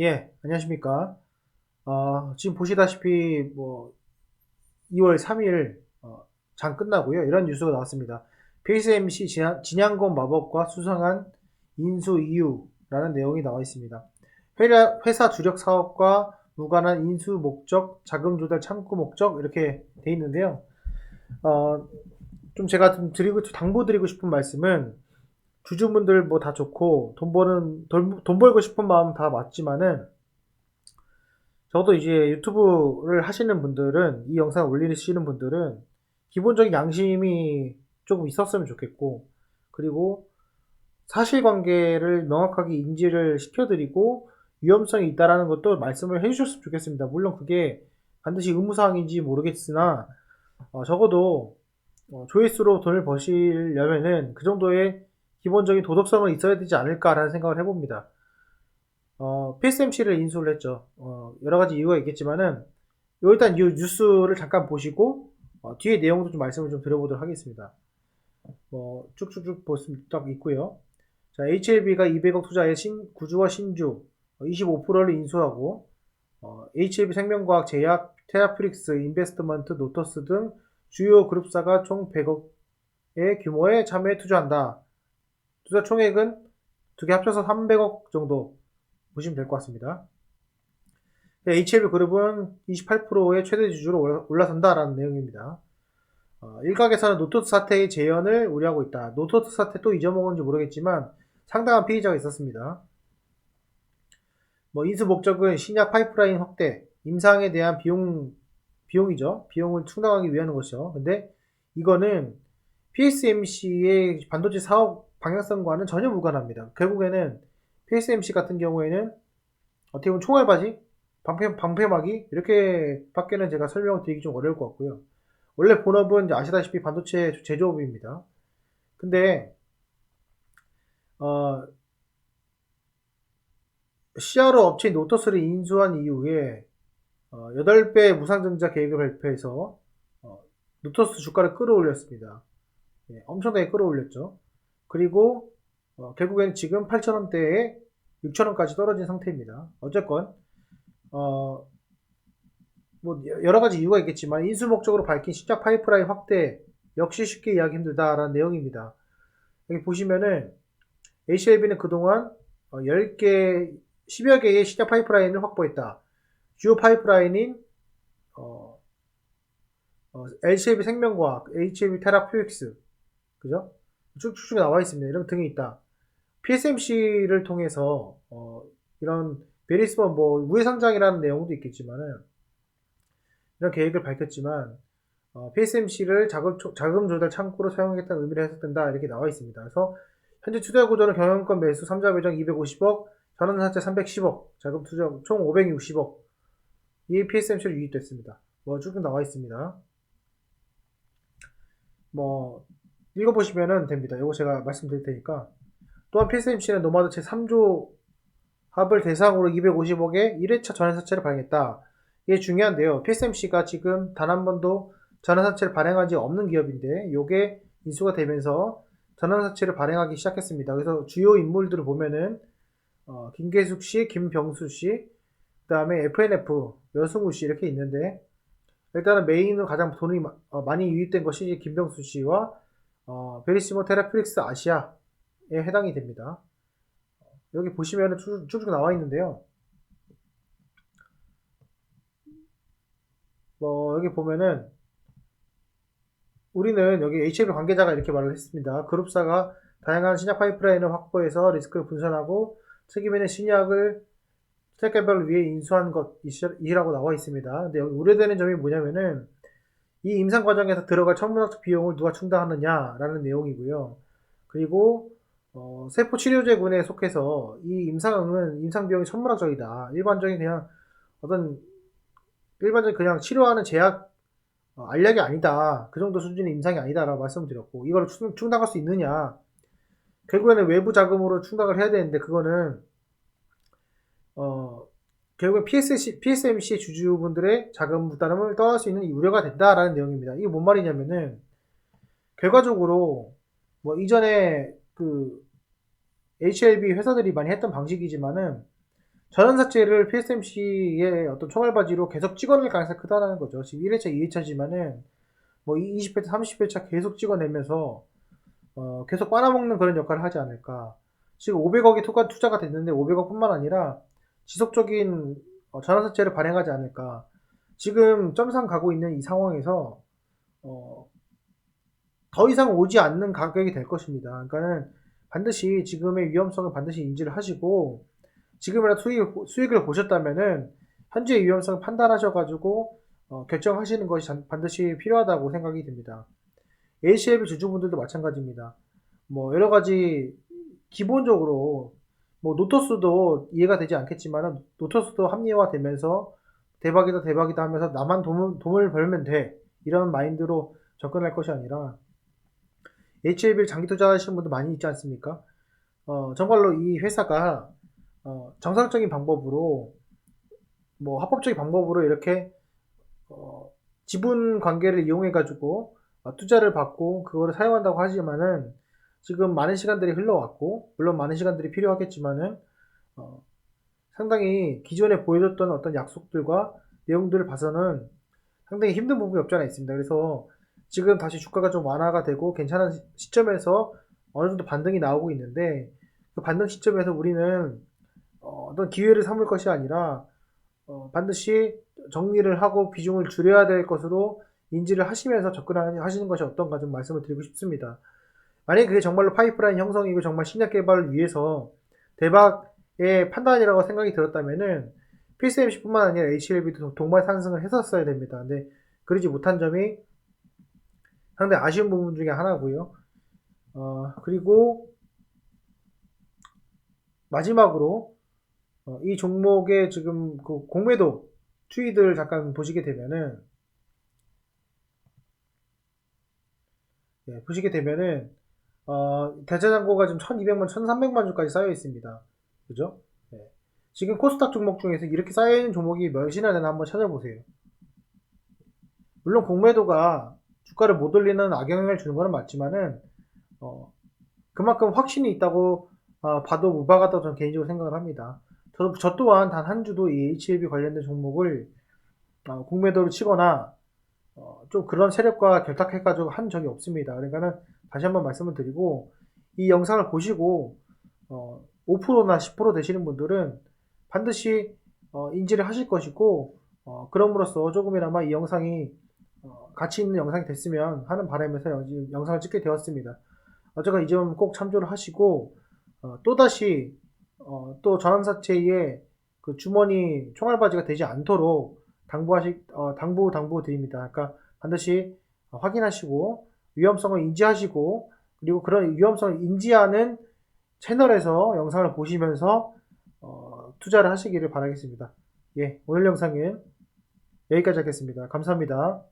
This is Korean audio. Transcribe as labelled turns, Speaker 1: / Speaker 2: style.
Speaker 1: 예, 안녕하십니까. 어, 지금 보시다시피 뭐 2월 3일 어, 장 끝나고요. 이런 뉴스가 나왔습니다. PSMC 진양- 진양건 마법과 수상한 인수 이유라는 내용이 나와 있습니다. 회사, 회사 주력 사업과 무관한 인수 목적, 자금 조달 창구 목적 이렇게 돼 있는데요. 어, 좀 제가 좀 드리고 당부드리고 싶은 말씀은 주주분들 뭐 다 좋고 돈 버는 돈, 돈 벌고 싶은 마음 다 맞지만은 저도 이제 유튜브를 하시는 분들은 이 영상 올리시는 분들은 기본적인 양심이 조금 있었으면 좋겠고 그리고 사실관계를 명확하게 인지를 시켜드리고 위험성이 있다라는 것도 말씀을 해주셨으면 좋겠습니다. 물론 그게 반드시 의무사항인지 모르겠으나 어, 적어도 어, 조회수로 돈을 버시려면은 그 정도의 기본적인 도덕성은 있어야 되지 않을까라는 생각을 해봅니다. 어, PSMC를 인수를 했죠. 어, 여러 가지 이유가 있겠지만은, 요 일단 이 뉴스를 잠깐 보시고, 어, 뒤에 내용도 좀 말씀을 좀 드려보도록 하겠습니다. 뭐, 쭉쭉쭉 보시면 딱 있고요. 자, HLB가 200억 투자에 신, 구주와 신주, 25%를 인수하고, 어, HLB 생명과학 제약, 테라프릭스, 인베스트먼트, 노터스 등 주요 그룹사가 총 100억의 규모의 참여에 투자한다. 투자 총액은 두 개 합쳐서 300억 정도 보시면 될 것 같습니다. HLB 그룹은 28%의 최대 올라- 올라선다라는 내용입니다. 어, 일각에서는 노토스 사태의 재현을 우려하고 있다. 노토스 사태 또 잊어먹은지 모르겠지만 상당한 피해자가 있었습니다. 뭐 인수 목적은 신약 파이프라인 확대, 임상에 대한 비용 비용이죠. 비용을 충당하기 위한 것이죠. 근데 이거는 PSMC의 반도체 사업 방향성과는 전혀 무관합니다. 결국에는 PSMC 같은 경우에는 어떻게 보면 총알바지, 방패, 방패막이 이렇게 밖에는 제가 설명을 드리기 좀 어려울 것 같고요. 원래 본업은 아시다시피 반도체 제조업입니다. 근데 어, CRO 업체인 노터스를 인수한 이후에 어, 8배 무상증자 계획을 발표해서 어, 노터스 주가를 끌어올렸습니다. 예, 엄청나게 끌어올렸죠. 그리고 어, 결국에는 지금 8,000원대에 6,000원까지 떨어진 상태입니다. 어쨌건 어, 뭐 여러 가지 이유가 있겠지만 인수 목적으로 밝힌 시작 파이프라인 확대 역시 쉽게 이해하기 힘들다라는 내용입니다. 여기 보시면은 HLB는 그동안 어, 10개, 10여 개의 시작 파이프라인을 확보했다. 주요 파이프라인인 어, 어, LCLB 생명과학, HLB 테라퓨익스, 그죠? 쭉쭉쭉 나와 있습니다. 이런 등이 있다. PSMC를 통해서 어, 이런 베리스번 뭐 우회 상장이라는 내용도 있겠지만은 이런 계획을 밝혔지만 어, PSMC를 자금, 조- 자금 조달 창구로 사용하겠다는 의미를 해석된다 이렇게 나와 있습니다. 그래서 현재 투자 구조는 경영권 매수 3자 배정 250억, 전환사채 310억, 자금 투자 총 560억. 이 PSMC로 유입됐습니다. 뭐쭉 나와 있습니다. 뭐 읽어보시면 됩니다. 이거 제가 말씀드릴 테니까. 또한 PSMC는 노마드 제 3조 합을 대상으로 250억의 1회차 전환사채를 발행했다. 이게 중요한데요. PSMC가 지금 단 한 번도 전환사채를 발행한 지 없는 기업인데 이게 인수가 되면서 전환사채를 발행하기 시작했습니다. 그래서 주요 인물들을 보면은 어, 김계숙 씨, 김병수 씨, 그 다음에 FNF, 여승우 씨 이렇게 있는데 일단은 메인으로 가장 돈이 마- 어, 많이 유입된 것이 김병수 씨와 어, 베리시모 테라프릭스 아시아에 해당이 됩니다. 여기 보시면 쭉쭉 나와 있는데요. 뭐 여기 보면은 우리는 여기 HLB 관계자가 이렇게 말을 했습니다. 그룹사가 다양한 신약 파이프라인을 확보해서 리스크를 분산하고 책임있는 신약을 스택 개발을 위해 인수한 것이라고 나와 있습니다. 근데 여기 우려되는 점이 뭐냐면은 이 임상 과정에서 들어갈 천문학적 비용을 누가 충당하느냐라는 내용이고요. 그리고 어, 세포 치료제군에 속해서 이 임상은 임상 비용이 천문학적이다. 일반적인 그냥 어떤 일반적인 그냥 치료하는 제약 어, 알약이 아니다. 그 정도 수준의 임상이 아니다라고 말씀드렸고 이걸 충- 충당할 수 있느냐? 결국에는 외부 자금으로 충당을 해야 되는데 그거는 어 결국엔 PSC, PSMC 주주분들의 자금 부담을 떠날 수 있는 이 우려가 된다라는 내용입니다. 이게 뭔 말이냐면은 결과적으로 뭐 이전에 그 HLB 회사들이 많이 했던 방식이지만은 전환사채를 PSMC의 어떤 총알바지로 계속 찍어낼 가능성이 크다는 거죠. 지금 1회차, 2회차지만은 뭐 20회차, 30회차 계속 찍어내면서 어, 계속 빨아먹는 그런 역할을 하지 않을까. 지금 500억이 투가, 투자가 됐는데 500억 뿐만 아니라 지속적인 어, 전환사채를 발행하지 않을까. 지금 점상 가고 있는 이 상황에서 어, 더 이상 오지 않는 가격이 될 것입니다. 그러니까는 반드시 지금의 위험성을 반드시 인지를 하시고 지금이라도 수익, 수익을 보셨다면은 현재의 위험성을 판단하셔가지고 어, 결정하시는 것이 전- 반드시 필요하다고 생각이 듭니다. ACLB 주주분들도 마찬가지입니다. 뭐 여러 가지 기본적으로 뭐 노토스도 이해가 되지 않겠지만 노토스도 합리화되면서 대박이다 대박이다 하면서 나만 돈을, 돈을 벌면 돼 이런 마인드로 접근할 것이 아니라 HLB를 장기 투자하시는 분도 많이 있지 않습니까? 어, 정말로 이 회사가 어, 정상적인 방법으로 뭐 합법적인 방법으로 이렇게 어, 지분 관계를 이용해 가지고 어, 투자를 받고 그거를 사용한다고 하지만은 지금 많은 시간들이 흘러왔고 물론 많은 시간들이 필요하겠지만은 어, 상당히 기존에 보여줬던 어떤 약속들과 내용들을 봐서는 상당히 힘든 부분이 없지 않아 있습니다. 그래서 지금 다시 주가가 좀 완화가 되고 괜찮은 시- 시점에서 어느 정도 반등이 나오고 있는데 그 반등 시점에서 우리는 어, 어떤 기회를 삼을 것이 아니라 어, 반드시 정리를 하고 비중을 줄여야 될 것으로 인지를 하시면서 접근하시는 것이 어떤가 좀 말씀을 드리고 싶습니다. 만약에 그게 정말로 파이프라인 형성이고 정말 신약 개발을 위해서 대박의 판단이라고 생각이 들었다면은 PSMC뿐만 아니라 HLB도 동반 상승을 했었어야 됩니다. 근데 그러지 못한 점이 상당히 아쉬운 부분 중에 하나고요. 어, 그리고 마지막으로 어, 이 종목의 지금 그 공매도 추이들 잠깐 보시게 되면은 예, 보시게 되면은 어, 대자장고가 지금 1200만, 1300만 주까지 쌓여 있습니다. 그죠? 예. 지금 코스닥 종목 중에서 이렇게 쌓여 있는 종목이 몇이나 되나 한번 찾아보세요. 물론 공매도가 주가를 못 올리는 악영향을 주는 것은 맞지만은 어, 그만큼 확신이 있다고 어, 봐도 무방하다고 저는 개인적으로 생각을 합니다. 저, 저 또한 단 한 주도 이 HLB 관련된 종목을 어, 공매도를 치거나 어, 좀 그런 세력과 결탁해가지고 한 적이 없습니다. 그러니까는 다시 한번 말씀을 드리고 이 영상을 보시고 어, 5%나 10% 되시는 분들은 반드시 어, 인지를 하실 것이고 어, 그럼으로써 조금이나마 이 영상이 어, 가치 있는 영상이 됐으면 하는 바람에서 영- 영상을 찍게 되었습니다. 어쨌건 이 점 꼭 참조를 하시고 어, 또다시 어, 또 전환사채의 그 주머니 총알바지가 되지 않도록 당부하시 어, 당부 당부 드립니다. 그러니까 반드시 어, 확인하시고 위험성을 인지하시고 그리고 그런 위험성을 인지하는 채널에서 영상을 보시면서 어, 투자를 하시기를 바라겠습니다. 예, 오늘 영상은 여기까지 하겠습니다. 감사합니다.